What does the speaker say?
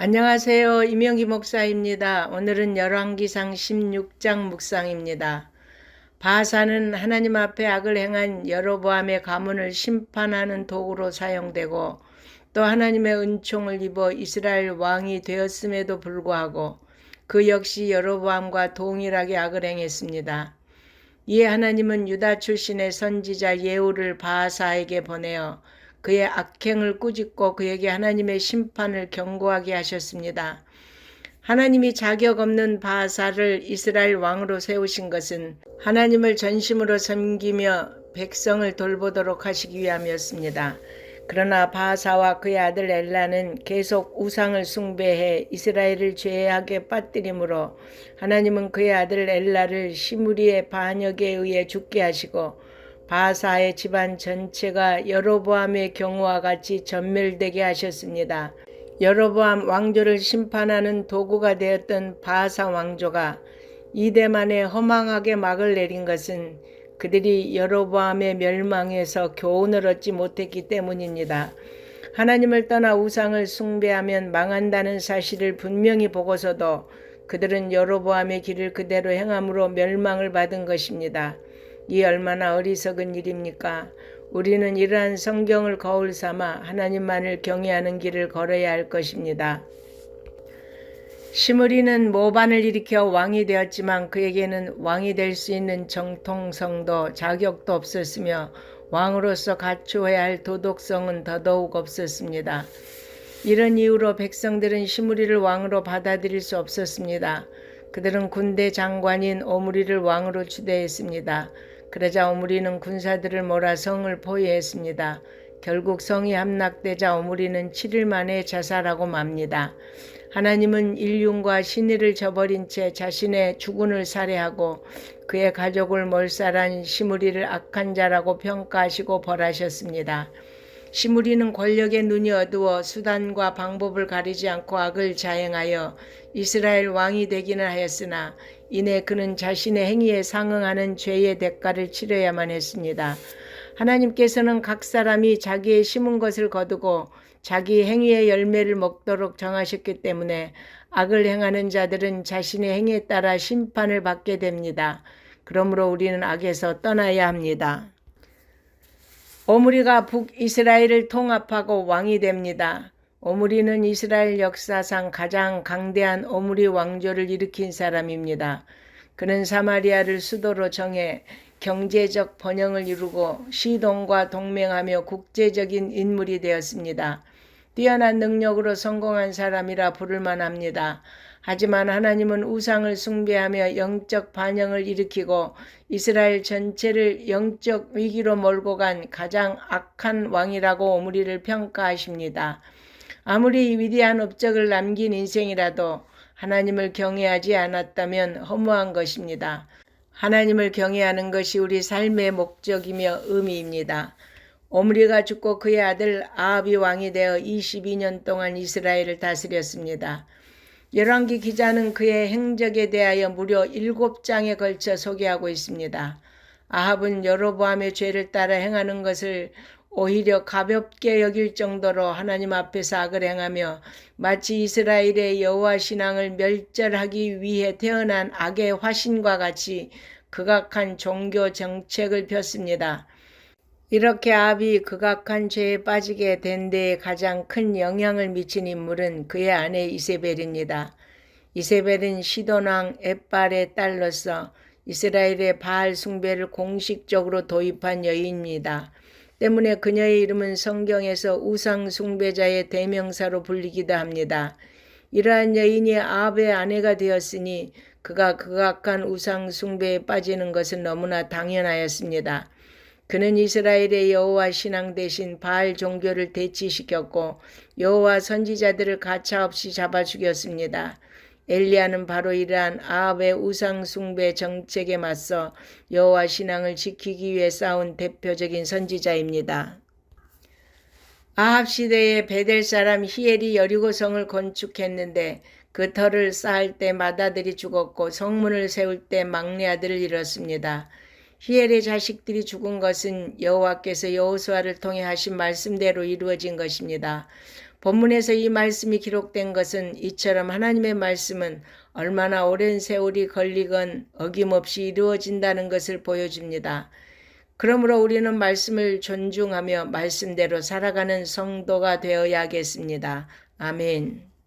안녕하세요. 이명기 목사입니다. 오늘은 열왕기상 16장 묵상입니다. 바사는 하나님 앞에 악을 행한 여로보암의 가문을 심판하는 도구로 사용되고 또 하나님의 은총을 입어 이스라엘 왕이 되었음에도 불구하고 그 역시 여로보암과 동일하게 악을 행했습니다. 이에 하나님은 유다 출신의 선지자 예후를 바하사에게 보내어 그의 악행을 꾸짖고 그에게 하나님의 심판을 경고하게 하셨습니다. 하나님이 자격 없는 바하사를 이스라엘 왕으로 세우신 것은 하나님을 전심으로 섬기며 백성을 돌보도록 하시기 위함이었습니다. 그러나 바하사와 그의 아들 엘라는 계속 우상을 숭배해 이스라엘을 죄악에 빠뜨림으로 하나님은 그의 아들 엘라를 시무리의 반역에 의해 죽게 하시고 바사의 집안 전체가 여로보암의 경우와 같이 전멸되게 하셨습니다. 여로보암 왕조를 심판하는 도구가 되었던 바사 왕조가 이대 만에 허망하게 막을 내린 것은 그들이 여로보암의 멸망에서 교훈을 얻지 못했기 때문입니다. 하나님을 떠나 우상을 숭배하면 망한다는 사실을 분명히 보고서도 그들은 여로보암의 길을 그대로 행함으로 멸망을 받은 것입니다. 이 얼마나 어리석은 일입니까? 우리는 이러한 성경을 거울 삼아 하나님만을 경외하는 길을 걸어야 할 것입니다. 시므리는 모반을 일으켜 왕이 되었지만 그에게는 왕이 될 수 있는 정통성도 자격도 없었으며 왕으로서 갖추어야 할 도덕성은 더더욱 없었습니다. 이런 이유로 백성들은 시므리를 왕으로 받아들일 수 없었습니다. 그들은 군대 장관인 오므리를 왕으로 추대했습니다. 그러자 오므리는 군사들을 몰아 성을 포위했습니다. 결국 성이 함락되자 오므리는 7일 만에 자살하고 맙니다. 하나님은 인륜과 신의를 저버린 채 자신의 주군을 살해하고 그의 가족을 몰살한 시므리를 악한 자라고 평가하시고 벌하셨습니다. 시므리는 권력의 눈이 어두워 수단과 방법을 가리지 않고 악을 자행하여 이스라엘 왕이 되기는 하였으나 이내 그는 자신의 행위에 상응하는 죄의 대가를 치러야만 했습니다. 하나님께서는 각 사람이 자기의 심은 것을 거두고 자기 행위의 열매를 먹도록 정하셨기 때문에 악을 행하는 자들은 자신의 행위에 따라 심판을 받게 됩니다. 그러므로 우리는 악에서 떠나야 합니다. 오므리가 북이스라엘을 통합하고 왕이 됩니다. 오므리는 이스라엘 역사상 가장 강대한 오므리 왕조를 일으킨 사람입니다. 그는 사마리아를 수도로 정해 경제적 번영을 이루고 시동과 동맹하며 국제적인 인물이 되었습니다. 뛰어난 능력으로 성공한 사람이라 부를 만합니다. 하지만 하나님은 우상을 숭배하며 영적 반영을 일으키고 이스라엘 전체를 영적 위기로 몰고 간 가장 악한 왕이라고 오므리를 평가하십니다. 아무리 위대한 업적을 남긴 인생이라도 하나님을 경외하지 않았다면 허무한 것입니다. 하나님을 경외하는 것이 우리 삶의 목적이며 의미입니다. 오므리가 죽고 그의 아들 아합이 왕이 되어 22년 동안 이스라엘을 다스렸습니다. 열왕기 기자는 그의 행적에 대하여 무려 7장에 걸쳐 소개하고 있습니다. 아합은 여로보암의 죄를 따라 행하는 것을 오히려 가볍게 여길 정도로 하나님 앞에서 악을 행하며 마치 이스라엘의 여호와 신앙을 멸절하기 위해 태어난 악의 화신과 같이 극악한 종교 정책을 폈습니다. 이렇게 아합이 극악한 죄에 빠지게 된 데에 가장 큰 영향을 미친 인물은 그의 아내 이세벨입니다. 이세벨은 시돈왕 에빨의 딸로서 이스라엘의 바알 숭배를 공식적으로 도입한 여인입니다. 때문에 그녀의 이름은 성경에서 우상 숭배자의 대명사로 불리기도 합니다. 이러한 여인이 아합의 아내가 되었으니 그가 극악한 우상 숭배에 빠지는 것은 너무나 당연하였습니다. 그는 이스라엘의 여호와 신앙 대신 바알 종교를 대치시켰고 여호와 선지자들을 가차없이 잡아 죽였습니다. 엘리야는 바로 이러한 아합의 우상 숭배 정책에 맞서 여호와 신앙을 지키기 위해 싸운 대표적인 선지자입니다. 아합 시대에 베델 사람 히엘이 여리고성을 건축했는데 그 터를 쌓을 때 맏아들이 죽었고 성문을 세울 때 막내 아들을 잃었습니다. 히엘의 자식들이 죽은 것은 여호와께서 여호수아를 통해 하신 말씀대로 이루어진 것입니다. 본문에서 이 말씀이 기록된 것은 이처럼 하나님의 말씀은 얼마나 오랜 세월이 걸리건 어김없이 이루어진다는 것을 보여줍니다. 그러므로 우리는 말씀을 존중하며 말씀대로 살아가는 성도가 되어야겠습니다. 아멘.